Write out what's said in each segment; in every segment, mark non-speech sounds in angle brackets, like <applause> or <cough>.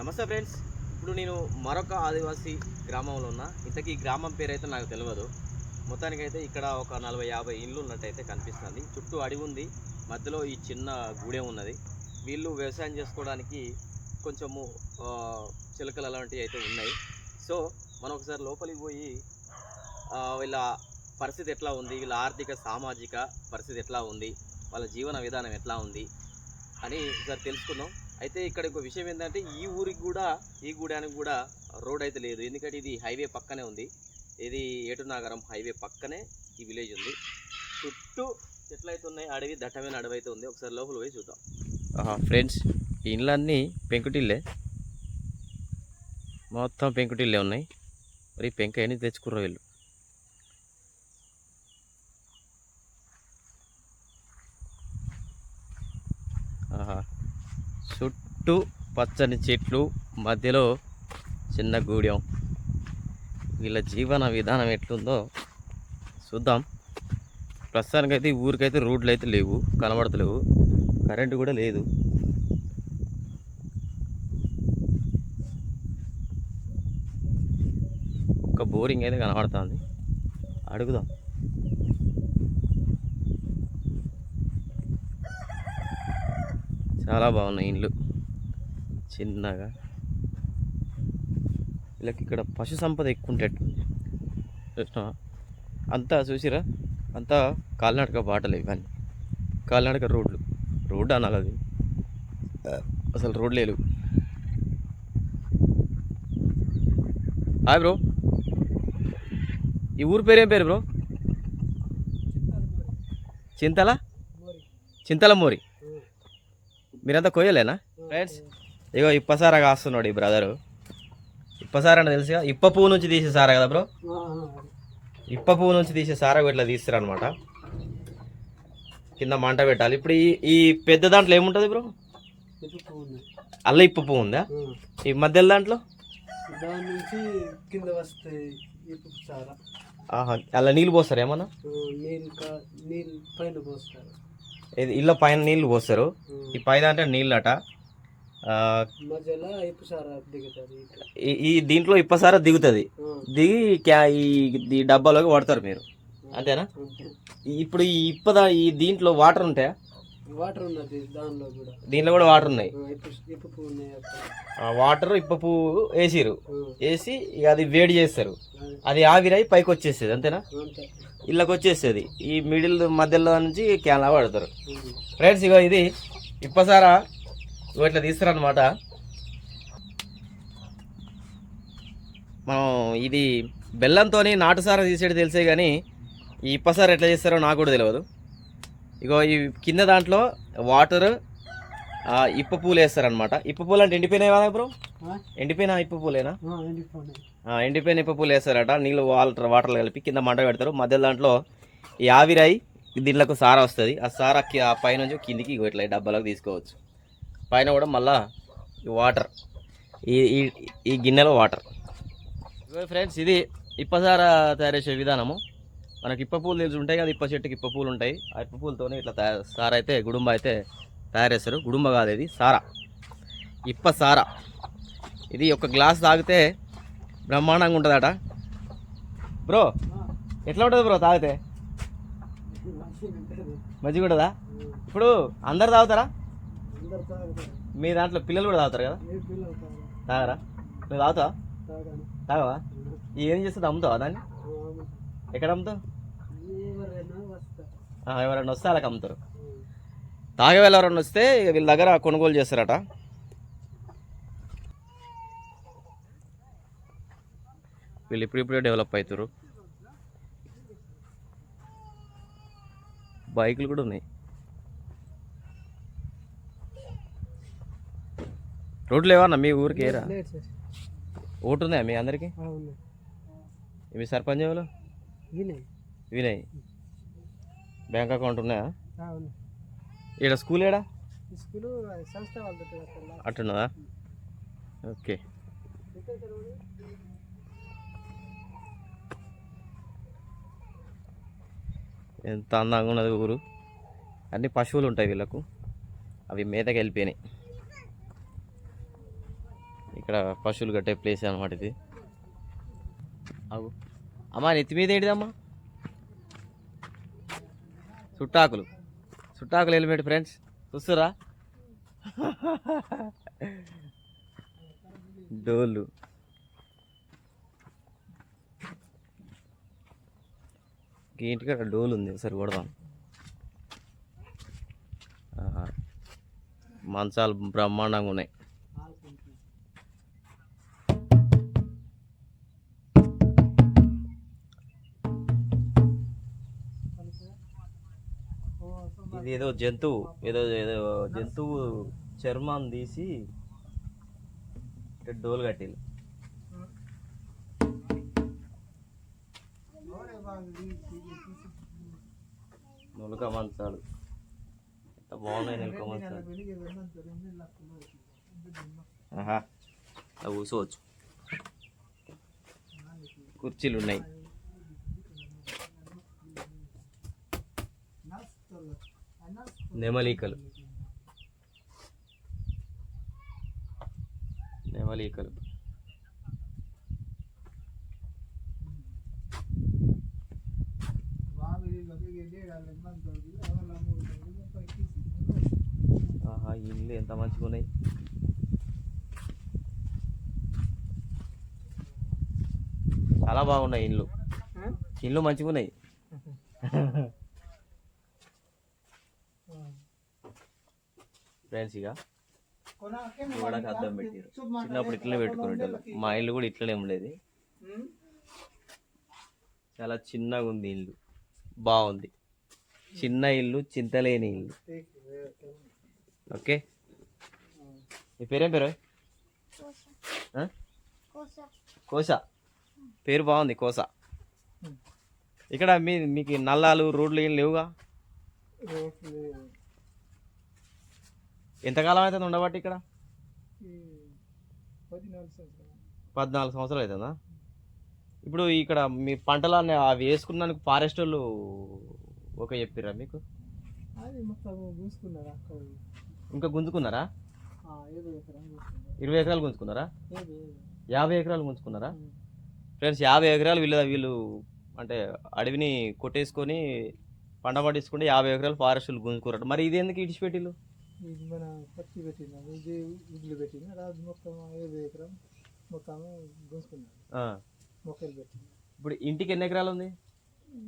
నమస్తే ఫ్రెండ్స్. ఇప్పుడు నేను మరొక ఆదివాసీ గ్రామంలో ఉన్నా. ఇంతకీ ఈ గ్రామం పేరు అయితే నాకు తెలియదు మొత్తానికైతే ఇక్కడ ఒక నలభై యాభై ఇండ్లు ఉన్నట్టయితే కనిపిస్తుంది. చుట్టూ అడవి ఉంది. మధ్యలో ఈ చిన్న గూడెం ఉన్నది. వీళ్ళు వ్యవసాయం చేసుకోవడానికి కొంచెము చిలకలు అలాంటివి అయితే ఉన్నాయి. సో మనం ఒకసారి లోపలికి పోయి వీళ్ళ పరిస్థితి ఎట్లా ఉంది? వీళ్ళ ఆర్థిక సామాజిక పరిస్థితి ఎట్లా ఉంది? వాళ్ళ జీవన విధానం ఎట్లా ఉంది? అని ఒకసారి తెలుసుకుందాం. అయితే ఇక్కడ ఒక విషయం ఏంటంటే ఈ ఊరికి కూడా ఈ గూడానికి కూడా రోడ్ అయితే లేదు. ఎందుకంటే ఇది హైవే పక్కనే ఉంది. ఇది ఏటునాగరం హైవే పక్కనే ఈ విలేజ్ ఉంది. చుట్టూ చెట్లు అయితే ఉన్నాయి. అడవి దట్టమైన అడవి అయితే ఉంది. ఒకసారి లోపల పోయి చూద్దాం. ఫ్రెండ్స్ ఈ ఇండ్లన్నీ పెంకుటిల్లే. మొత్తం పెంకుటిల్లే ఉన్నాయి. మరి పెంక ఎన్ని తెచ్చుకుర్రో వీళ్ళు ఆహా చుట్టూ పచ్చని చెట్లు మధ్యలో చిన్న గూడెం. వీళ్ళ జీవన విధానం ఎట్లుందో చూద్దాం. ప్రస్తుతానికైతే ఊరికైతే రోడ్లు అయితే లేవు కనబడతలేవు కరెంటు కూడా లేదు. ఒక్క బోరింగ్ అయితే కనబడుతుంది. అడుగుదాం. చాలా బాగున్నాయి ఇండ్లు. చిన్నగా. వీళ్ళకి ఇక్కడ పశు సంపద ఎక్కువ ఉండేట్టుంది చూసినా అంతా చూసిరా? అంతా కాలినడక బాటలు ఇవన్నీ. కాలినడక రోడ్లు. రోడ్డు అనాలి అది. అసలు రోడ్లు లేవు. Hi bro. ఈ ఊరు పేరేం పేరు బ్రో? చింతల? చింతల మోరి మీరంతా కొయ్యలేనా? ఫ్రెండ్స్ ఇగో ఇప్పసారా కాస్తున్నాడు ఈ బ్రదరు. ఇప్పసారా అంటే తెలుసుగా? ఇప్ప పువ్వు నుంచి తీసే సారా కదా బ్రో? ఇప్ప పువ్వు నుంచి తీసే సారా ఇట్లా తీస్తారు అనమాట కింద మంట పెట్టాలి. ఇప్పుడు ఈ ఈ పెద్ద దాంట్లో ఏముంటుంది బ్రో? అల్ల ఇప్ప పువ్వు ఉందా? ఈ మధ్యలో దాంట్లో? దాని నుంచి కింద వస్తాయి ఇప్పుడు చాలా ఆహా అలా నీళ్ళు పోస్తారు ఏమన్నా? నీళ్ళు కా- నీళ్ళు పైన పోస్తారు. ఇది ఇళ్ళ పైన నీళ్ళు పోస్తారు. ఈ పైన అంటే నీళ్ళట. దిగుతారు ఇట్లా? ఈ- దీంట్లో ఇప్పసారా దిగుతుంది. దిగి క్యా ఈ డబ్బాలోకి పడతారు మీరు. అంతేనా? ఇప్పుడు ఈ ఇప్పదా ఈ దీంట్లో వాటర్ ఉంటాయా వాటర్ ఉన్నది దానిలో కూడా. దీంట్లో కూడా వాటర్ ఉన్నాయి. వాటర్ ఇప్ప పువ్వు వేసిరు వేసి ఇక అది వేడి చేస్తారు. అది. ఆవిరై పైకి వచ్చేస్తుంది అంతేనా? అంతే. ఇళ్ళకి వచ్చేస్తుంది ఈ మిడిల్ మధ్యలో నుంచి క్యాన్లా పడతారు ఉమ్. ఫ్రెండ్స్ ఇగో ఇది. ఇప్పసారా? ఇట్లా తీస్తారనమాట మనం ఇది బెల్లంతో నాటుసారా తీసేది తెలిసే కానీ ఈ ఇప్పసార ఎట్లా చేస్తారో నాకు కూడా తెలియదు ఇగో ఈ కింద దాంట్లో వాటర్ ఇప్ప పూలు వేస్తారనమాట ఇప్ప పూలు అంటే ఎండిపోయినాయి కదా బ్రో? ఎండిపోయిన ఇప్ప పూలేనా? ఆ, ఎండిపోయినాయి. ఆ, ఎండిపోయిన ఇప్ప పూలు వేస్తారట. నీళ్ళు వాటర్ వాటర్లో కలిపి కింద మంట పెడతారు. మధ్య దాంట్లో ఈ ఆవిరాయి దీంట్లోకి సారా వస్తుంది. ఆ సారా ఆ పైనుంచి కిందికి ఇట్లా డబ్బాలోకి తీసుకోవచ్చు. పైన కూడా మళ్ళా ఈ వాటర్ ఈ ఈ ఈ గిన్నెలో వాటర్ ఫ్రెండ్స్ ఇది ఇప్పసారా తయారు చేసే విధానము. మనకి ఇప్ప పూలు తెలిసి ఉంటాయి కదా ఇప్ప చెట్టుకి ఇప్ప పూలు ఉంటాయి. ఆ ఇప్ప పూలతోనే ఇట్లా తయారు సారా అయితే గుడుంబ అయితే తయారు చేస్తారు. గుడుంబ కాదు ఇది సారా. ఇప్ప సారా. ఇది ఒక గ్లాస్ తాగితే బ్రహ్మాండంగా ఉంటుందట. బ్రో ఎట్లా ఉంటుంది బ్రో తాగితే? మంచిగా ఉంటుంది. ఇప్పుడు అందరు తాగుతారా? మీ దాంట్లో పిల్లలు కూడా తాగుతారు కదా? తాగరు. నువ్వు తాగుతావా. తాగవా? ఏం చేస్తుంది అమ్ముతావా దాన్ని? ఎక్కడ అమ్ముతావు? ఎవరైనా వస్తే వాళ్ళకి అమ్ముతారు. ఆ, తాగే వాళ్ళు ఎవరైనా వస్తే వీళ్ళ దగ్గర కొనుగోలు చేస్తారట. వీళ్ళు ఇప్పుడిప్పుడే డెవలప్ అవుతారు. బైకులు కూడా ఉన్నాయి. రోడ్లు ఏమన్నా మీ ఊరికి ఏరా. ఓటు ఉందా మీ అందరికి? మీ సర్పంచ్ ఎవరు? వినయ్ వినయ్ బ్యాంక్ అకౌంట్ ఉన్నాయా? ఈడ స్కూల్ ఏడా? స్కూలు సంస్థ వాళ్ళతో అక్కడ. అట్టున్నదా? ఓకే. ఎంత అందంగా ఉన్నది ఊరు. అన్ని పశువులు ఉంటాయి వీళ్ళకు. అవి మేతకి వెళ్ళిపోయినాయి. ఇక్కడ పశువులు కట్టే ప్లేస్ అనమాట ఇది. అవు అమ్మా నెత్తి మీద ఏంటిదమ్మా? చుట్టాకులు. చుట్టాకులు హెల్మెట్ ఫ్రెండ్స్. చూస్తురా డోళ్ళు. ఇంటికి ఇంటికాడ డోలు ఉంది ఒకసారి కొడదాం. మంచాలు బ్రహ్మాండంగా ఉన్నాయి. అది ఏదో జంతువు ఏదో ఏదో జంతువు చర్మం తీసి డోలు కట్టిల్లు నులక మంచాలు ఎంత బాగున్నాయి నులక మంచాలు అవి కూర్చోవచ్చు. కుర్చీలు ఉన్నాయి. నెమలికలు. నెమలికలు. ఆహా ఇల్లు ఎంత మంచిగా ఉన్నాయి చాలా బాగున్నాయి ఇల్లు. ఇల్లు మంచిగా ఉన్నాయి <laughs> ఫ్రెండ్స్ ఇక గోడకు అద్దం పెట్టారు. చిన్నప్పుడు ఇట్లనే పెట్టుకునేటోళ్ళు. మా ఇల్లు కూడా ఇట్లనే ఉండేది. చాలా చిన్నగా ఉంది ఇల్లు. బాగుంది. చిన్న ఇల్లు చింతలేని ఇల్లు. ఓకే? నీ పేరేం పేరు? కోస పేరు బాగుంది కోస ఇక్కడ మీ మీకు నల్లాలు రోడ్లు ఏం లేవుగా? ఎంతకాలం అవుతుంది ఉండబట్టి ఇక్కడ? పద్నాలుగు సంవత్సరాలు. అవుతుందా? ఇప్పుడు ఇక్కడ మీ పంటలు అవి వేసుకున్నందుకు ఫారెస్ట్ వాళ్ళు ఒక చెప్పిరా మీకు? ఇంకా గుంజుకున్నారా? ఇరవై ఎకరాలు గుంజుకున్నారా. యాభై ఎకరాలు గుంజుకున్నారా? ఫ్రెండ్స్ యాభై ఎకరాలు వీళ్ళు వీళ్ళు అంటే అడవిని కొట్టేసుకొని పంట పండించుకుంటే యాభై ఎకరాలు ఫారెస్టులు గుంజుకున్నారు మరి ఇది ఎందుకు ఇడిచిపెట్టిల్లు? ఇది మన పచ్చి పెట్టినాం ఇది ఇడ్లు పెట్టినా రాజు మొత్తం ఐదు ఎకరం మొత్తం గుంజుకున్నాడు. ఆ. మొక్కలు పెట్టినా ఇప్పుడు ఇంటికి ఎన్ని ఎకరాలు ఉంది?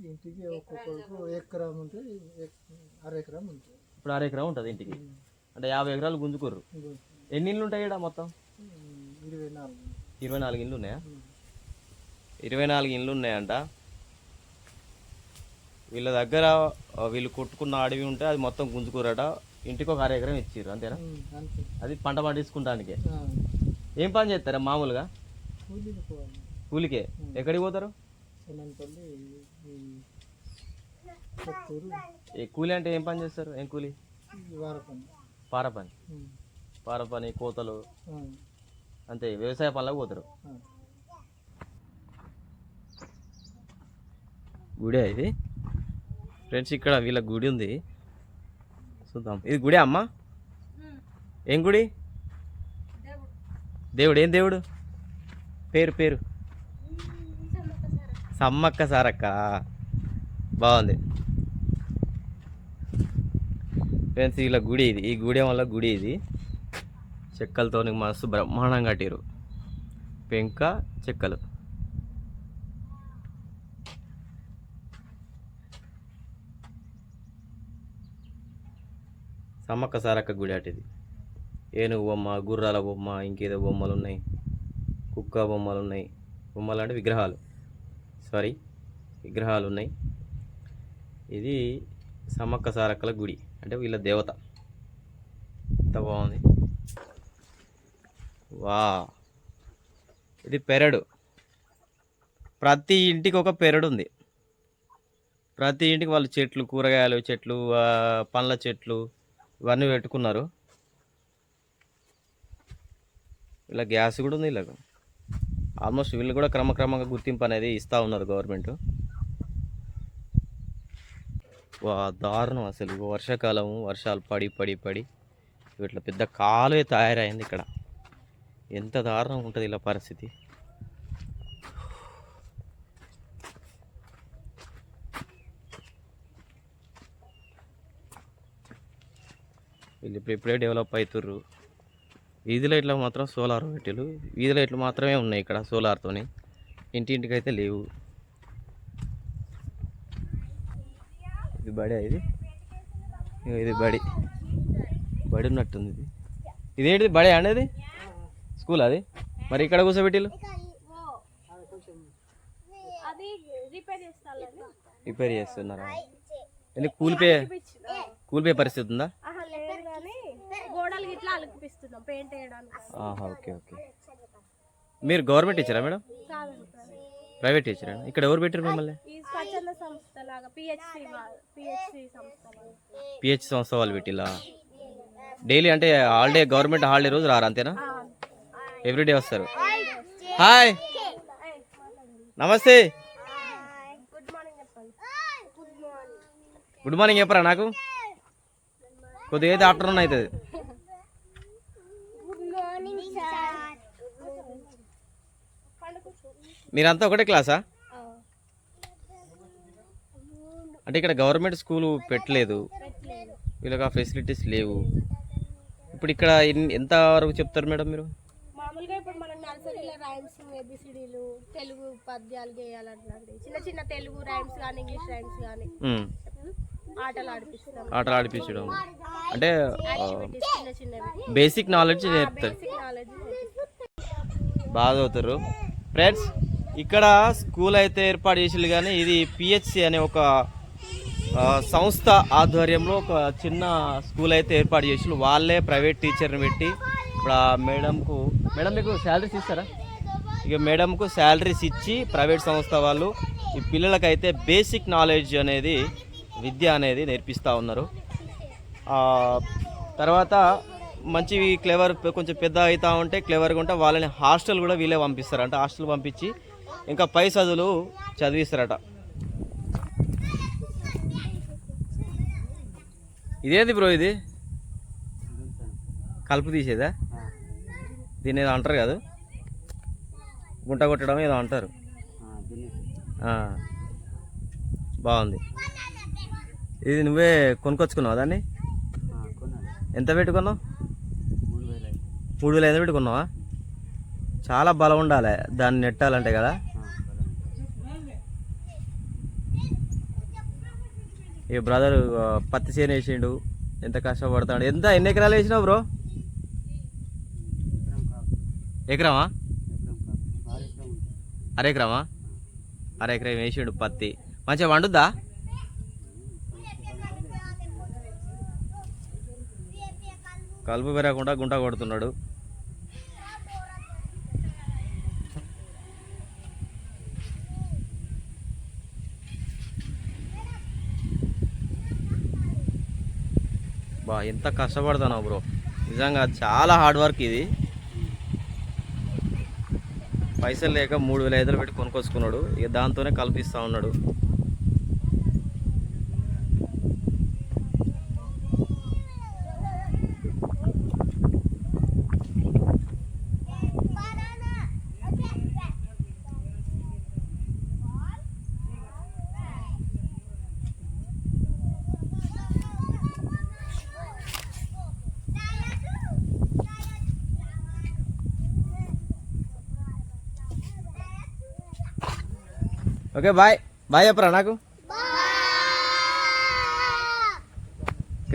ఇంటికి ఒక్కొక్కరికి ఎకరం ఉంటే అర ఎకరం ఉంటుంది ఇప్పుడు అర ఎకరం ఉంటుంది ఇంటికి. అంటే యాభై ఎకరాలు గుంజుకుర్రు. ఎన్ని ఇళ్ళు ఉంటాయి ఇక్కడ మొత్తం? ఇరవై నాలుగు. ఇరవై నాలుగు ఇళ్ళు ఉన్నాయా? ఇరవై నాలుగు ఇండ్లు ఉన్నాయంట. వీళ్ళ దగ్గర వీళ్ళు కొట్టుకున్న అడవి ఉంటే అది మొత్తం గుంజుకోరట ఇంటికి ఒక అర ఎకరం ఇచ్చారు అంతేనా అంతే. అది పంట పండించుకుంటానికే. ఏం పని చేస్తారా మామూలుగా? కూలీకి పోవాలి. కూలికే. ఎక్కడికి పోతారు? ఈ కూలి అంటే ఏం పని చేస్తారు? ఏం కూలి? ఈ వారపల్లి పార పని ఉమ్, పార పని కోతలు. ఆ, అంతే వ్యవసాయ పనులకు పోతారు. ఆ. గుడి ఇది? ఫ్రెండ్స్ ఇక్కడ వీళ్ళ గుడి ఉంది. చూద్దాం. ఇది గుడి అమ్మా? ఏం గుడి? దేవుడు. ఏం దేవుడు? పేరు పేరు. సమ్మక్క సారక్క. బాగుంది. ఫ్రెండ్స్ వీళ్ళ గుడి ఇది. ఈ గుడి వల్ల గుడి ఇది. చెక్కలతో మస్తు బ్రహ్మాండంగా కట్టారు పెంక చెక్కలు. సమ్మక్క సారక్క గుడి అటు ఇది. ఏనుగు బొమ్మ గుర్రాల బొమ్మ ఇంకేదో బొమ్మలు ఉన్నాయి. కుక్క బొమ్మలు ఉన్నాయి. బొమ్మలు అంటే విగ్రహాలు. సారీ విగ్రహాలు ఉన్నాయి. ఇది సమ్మక్క సారక్కల గుడి. అంటే వీళ్ళ దేవత. ఎంత బాగుంది. వా ఇది పెరడు. ప్రతి ఇంటికి ఒక పెరడు ఉంది. ప్రతి ఇంటికి వాళ్ళు చెట్లు కూరగాయలు చెట్లు పండ్ల చెట్లు ఇవన్నీ పెట్టుకున్నారు. ఇలా గ్యాస్ కూడా ఉంది ఇలాగ. ఆల్మోస్ట్ వీళ్ళు కూడా క్రమక్రమంగా గుర్తింపు అనేది ఇస్తూ ఉన్నారు గవర్నమెంట్. వా దారుణం అసలు. వర్షాకాలం వర్షాలు పడి పడి పడి. ఇట్లా పెద్ద కాలువే తయారైంది ఇక్కడ. ఎంత దారుణంగా ఉంటుంది ఇలా పరిస్థితి. వీళ్ళు ఇప్పుడు ఇప్పుడే డెవలప్ అవుతుర్రు వీధి లైట్లు మాత్రం సోలార్ పెట్టిలు వీధి లైట్లు మాత్రమే ఉన్నాయి ఇక్కడ సోలార్తోని. ఇంటింటికి అయితే లేవు. ఇది బడి ఇది? ఇది బడి. బడి ఉన్నట్టుంది ఇది. ఇదేంటిది? బడి అనేది స్కూల్ అది? మరి ఇక్కడ కూర్చోబెట్టిలు రిపేర్ చేస్తాను రిపేర్ చేస్తున్నారా? ఎందుకు కూలిపే కూలిపే పరిస్థితి ఉందా ఆహా లేదు కానీ గోడలు పెయింట్ ఆహా ఓకే ఓకే. మీరు గవర్నమెంట్ టీచరా మేడం? ప్రైవేట్ టీచరా ఇక్కడ ఎవరు పెట్టారు మిమ్మల్ని? ఈ స్వచ్ఛంద సంస్థ లాగా పిహెచ్సి పిహెచ్సి సంస్థ. పిహెచ్ సంస్థ వాళ్ళు పెట్టిలా? డైలీ అంటే హాలిడే గవర్నమెంట్ హాలిడే రోజు రారు అంతేనా? ఆ, ఎవ్రీడే వస్తారు. హాయ్ నమస్తే. గుడ్ మార్నింగ్ చెప్పండి. గుడ్ మార్నింగ్ గుడ్ మార్నింగ్ చెప్పరా నాకు? కొద్దిగా అయితే ఆఫ్టర్నూన్ అవుతుంది గుడ్ మార్నింగ్ సార్ పండుకో మీరంతా ఒకటే క్లాసా? అంటే ఇక్కడ గవర్నమెంట్ స్కూల్ పెట్టలేదు. వీళ్ళకి ఆ ఫెసిలిటీస్ లేవు. ఇప్పుడు ఇక్కడ ఎంత వరకు చెప్తారు మేడం మీరు? మామూలుగా ఇప్పుడు మనం నర్సరీలో రైమ్స్ ఏబిసిడీలు తెలుగు పద్యాలు చిన్న చిన్న తెలుగు రైమ్స్ కానీ ఇంగ్లీష్ రైమ్స్ కానీ ఆటలు ఆడిపిస్తాం. ఆటలు ఆడిపించడం. అంటే బేసిక్ నాలెడ్జ్ నాలెడ్జ్ బాగా చదువుతారు. ఫ్రెండ్స్ ఇక్కడ స్కూల్ అయితే ఏర్పాటు చేసిండు కానీ ఇది పిహెచ్సి అనే ఒక సంస్థ ఆధ్వర్యంలో ఒక చిన్న స్కూల్ అయితే ఏర్పాటు చేసిండు వాళ్ళే ప్రైవేట్ టీచర్ని పెట్టి ఇప్పుడు ఆ మేడంకు మేడం మీకు శాలరీస్ ఇస్తారా? ఇక మేడంకు శాలరీస్ ఇచ్చి ప్రైవేట్ సంస్థ వాళ్ళు ఈ పిల్లలకైతే బేసిక్ నాలెడ్జ్ అనేది విద్య అనేది నేర్పిస్తూ ఉన్నారు. తర్వాత మంచి క్లెవర్ కొంచెం పెద్ద అవుతా ఉంటే క్లెవర్గా ఉంటే వాళ్ళని హాస్టల్ కూడా వీళ్ళే పంపిస్తారు. అంటే హాస్టల్ పంపించి ఇంకా పై చదువులు చదివిస్తారట. ఇదేంది బ్రో ఇది? కలుపు తీసేదా? దీన్ని ఏదో అంటారు కదా? గుంట కొట్టడం ఏదో అంటారు. బాగుంది. ఇది నువ్వే కొనుక్కొచ్చుకున్నావా దాన్ని? ఎంత పెట్టుకున్నావు? మూడు వేలు ఎంత పెట్టుకున్నావా? చాలా బలం ఉండాలి దాన్ని నెట్టాలంటే కదా. ఈ బ్రదర్ పత్తి చేను వేసిండు. ఎంత కష్టపడతాడు. ఎంత ఎన్ని ఎకరాలు వేసినావు బ్రో ఎకరామా? అరెకరామా? అరెకరా వేసిండు పత్తి. మంచిగా వండుద్దా కలుపు పెరగకుండా గుంట కొడుతున్నాడు. బా ఎంత కష్టపడుతున్నావు బ్రో. నిజంగా చాలా హార్డ్ వర్క్ ఇది. పైసలు లేక మూడు వేల ఐదులు పెట్టి కొనుక్కొచ్చుకున్నాడు. ఇక దాంతోనే కల్పిస్తూ ఉన్నాడు. Okay bye. బాయ్ చెప్పరా నాకు?